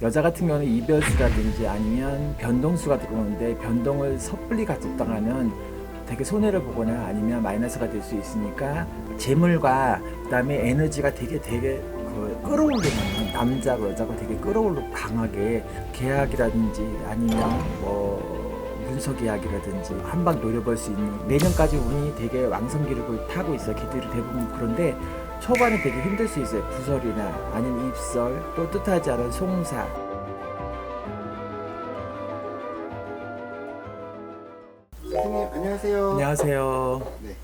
여자 같은 경우는 이별수라든지 아니면 변동수가 들어오는데 변동을 섣불리 가졌다가는 되게 손해를 보거나 아니면 마이너스가 될 수 있으니까 재물과 그다음에 에너지가 되게 되게 그 끌어올리는 남자고 여자고 되게 끌어올리고 강하게 계약이라든지 아니면 뭐 문서 계약이라든지 한방 노려볼 수 있는 내년까지 운이 되게 왕성 기록을 타고 있어. 기들이 대부분 그런데 초반에 되게 힘들 수 있어요 구설이나 아니면 입설 또 뜻하지 않은 송사 선생님 안녕하세요. 안녕하세요 네.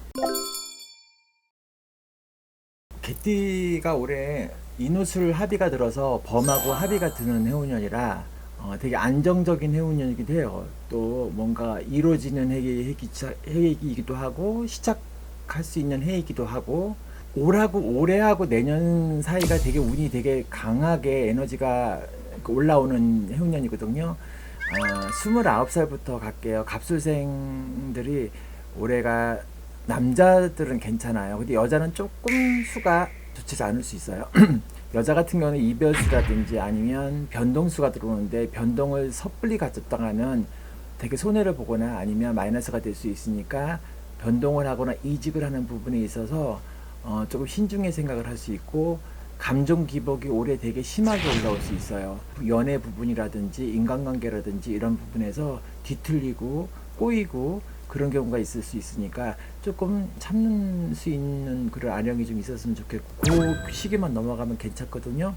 개띠가 올해 인후술 합의가 들어서 범하고 합의가 드는 해운년이라 어, 되게 안정적인 해운년이기도 해요. 또 뭔가 이루어지는 해기, 해기, 해이기도 하고 시작할 수 있는 해이기도 하고 올하고 올해하고 내년 사이가 되게 운이 되게 강하게 에너지가 올라오는 해운년이거든요. 아, 29살부터 갈게요. 갑술생들이 올해가 남자들은 괜찮아요. 근데 여자는 조금 수가 좋지 않을 수 있어요. 여자 같은 경우는 이별수라든지 아니면 변동수가 들어오는데 변동을 섣불리 가졌다가는 되게 손해를 보거나 아니면 마이너스가 될 수 있으니까 변동을 하거나 이직을 하는 부분에 있어서 어, 조금 신중히 생각을 할 수 있고 감정 기복이 올해 되게 심하게 올라올 수 있어요. 연애 부분이라든지 인간관계라든지 이런 부분에서 뒤틀리고 꼬이고 그런 경우가 있을 수 있으니까 조금 참는 수 있는 그런 아령이 좀 있었으면 좋겠고 그 시기만 넘어가면 괜찮거든요.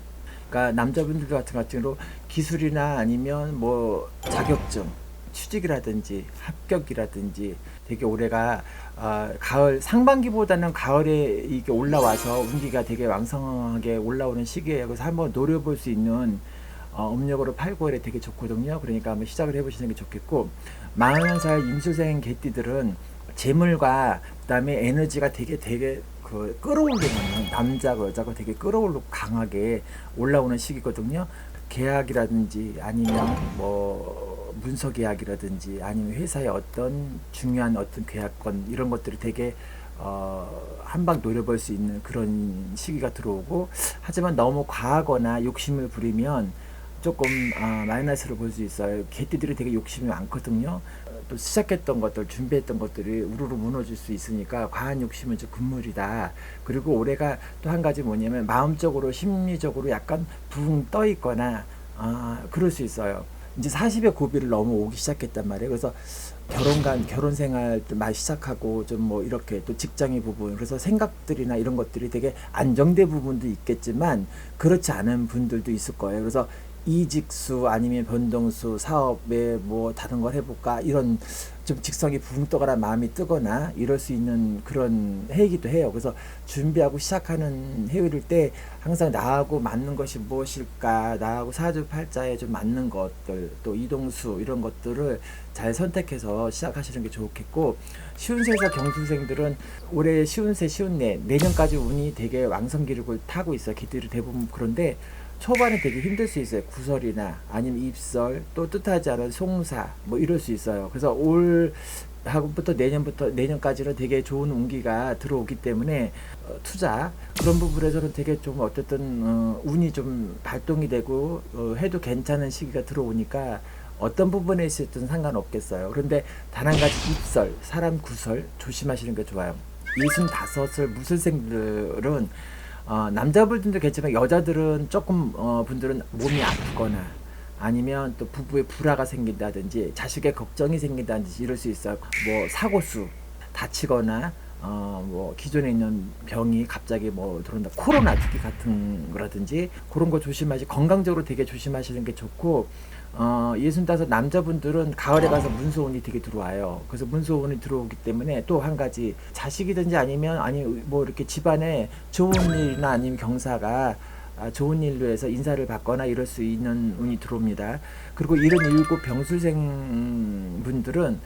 그러니까 남자분들 같은 경우로 기술이나 아니면 뭐 자격증 취직이라든지 합격이라든지 되게 올해가 아, 가을 상반기보다는 가을에 이게 올라와서 운기가 되게 왕성하게 올라오는 시기예요. 그래서 한번 노려볼 수 있는 어, 음력으로 8, 9월에 되게 좋거든요. 그러니까 한번 시작을 해보시는 게 좋겠고 41살 임수생 개띠들은 재물과 그다음에 에너지가 되게 되게 그 끌어올리는 남자고 여자고 되게 끌어올리고 강하게 올라오는 시기거든요. 계약이라든지 아니면 뭐 문서 계약이라든지 아니면 회사의 어떤 중요한 어떤 계약건 이런 것들이 되게 어, 한방 노려볼 수 있는 그런 시기가 들어오고 하지만 너무 과하거나 욕심을 부리면 조금 아, 마이너스를 볼수 있어요. 개띠들이 되게 욕심이 많거든요. 어, 또 시작했던 것들, 준비했던 것들이 우르르 무너질 수 있으니까 과한 욕심은 좀 금물이다. 그리고 올해가 또 한 가지 뭐냐면 마음적으로 심리적으로 약간 붕 떠 있거나 아, 그럴 수 있어요. 이제 40의 고비를 넘어오기 시작했단 말이에요. 그래서 결혼관, 결혼 생활 막 시작하고 좀 뭐 이렇게 또 직장의 부분, 그래서 생각들이나 이런 것들이 되게 안정된 부분도 있겠지만 그렇지 않은 분들도 있을 거예요. 그래서 이직수 아니면 변동수 사업에 뭐 다른 걸 해볼까 이런 좀 직성이 붕 떠거나 마음이 뜨거나 이럴 수 있는 그런 해이기도 해요. 그래서 준비하고 시작하는 해일 때 항상 나하고 맞는 것이 무엇일까 나하고 사주팔자에 좀 맞는 것들 또 이동수 이런 것들을 잘 선택해서 시작하시는 게 좋겠고 시운세에서 경수생들은 올해 시운세 시운내 내년까지 운이 되게 왕성 기록을 타고 있어요. 기들이 대부분 그런데 초반에 되게 힘들 수 있어요. 구설이나 아니면 입설 또 뜻하지 않은 송사 뭐 이럴 수 있어요. 그래서 올 하고부터 내년부터 내년까지는 되게 좋은 운기가 들어오기 때문에 어, 투자 그런 부분에서는 되게 좀 어쨌든 어, 운이 좀 발동이 되고 어, 해도 괜찮은 시기가 들어오니까 어떤 부분에 있었든 상관없겠어요. 그런데 단 한 가지 입설, 사람 구설 조심하시는 게 좋아요. 65을 무술생들은 어, 남자분들도 괜찮지만 여자들은 조금 어, 분들은 몸이 아프거나 아니면 또 부부에 불화가 생긴다든지 자식의 걱정이 생긴다든지 이럴 수 있어요. 뭐 사고수 다치거나 어 뭐 기존에 있는 병이 갑자기 뭐 들어온다 코로나 특히 같은 거라든지 그런 거 조심하시 건강적으로 되게 조심하시는 게 좋고 어 예순다섯 남자분들은 가을에 가서 문소운이 되게 들어와요. 그래서 문소운이 들어오기 때문에 또 한 가지 자식이든지 아니면 아니 뭐 이렇게 집안에 좋은 일이나 아니면 경사가 아, 좋은 일로 해서 인사를 받거나 이럴 수 있는 운이 들어옵니다. 그리고 77 병술생 분들은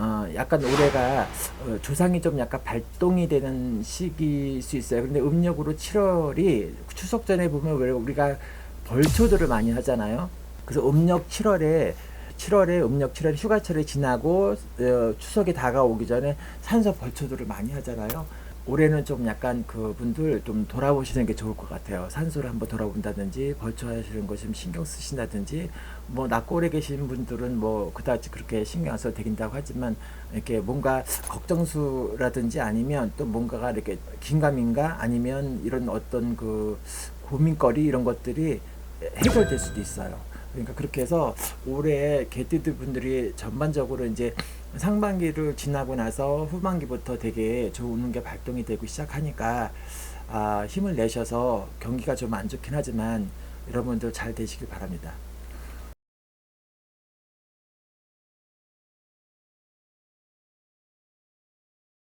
어, 약간 올해가 어, 조상이 좀 약간 발동이 되는 시기일 수 있어요. 근데 음력으로 7월이 추석 전에 보면 왜 우리가 벌초들을 많이 하잖아요. 그래서 음력 7월에 7월에 음력 7월 휴가철이 지나고 어, 추석이 다가오기 전에 산소 벌초들을 많이 하잖아요. 올해는 좀 약간 그분들 좀 돌아보시는 게 좋을 것 같아요. 산소를 한번 돌아본다든지 벌초하시는 거 좀 신경 쓰신다든지 뭐 오래 계신 분들은 뭐 그다지 그렇게 신경 안 써도 되긴다고 하지만 이렇게 뭔가 걱정수라든지 아니면 또 뭔가가 이렇게 긴가민가 아니면 이런 어떤 그 고민거리 이런 것들이 해결될 수도 있어요. 그러니까 그렇게 해서 올해 개띠들 분들이 전반적으로 이제 상반기를 지나고 나서 후반기부터 되게 좋은 게 발동이 되고 시작하니까 아, 힘을 내셔서 경기가 좀 안 좋긴 하지만 여러분들 잘 되시길 바랍니다.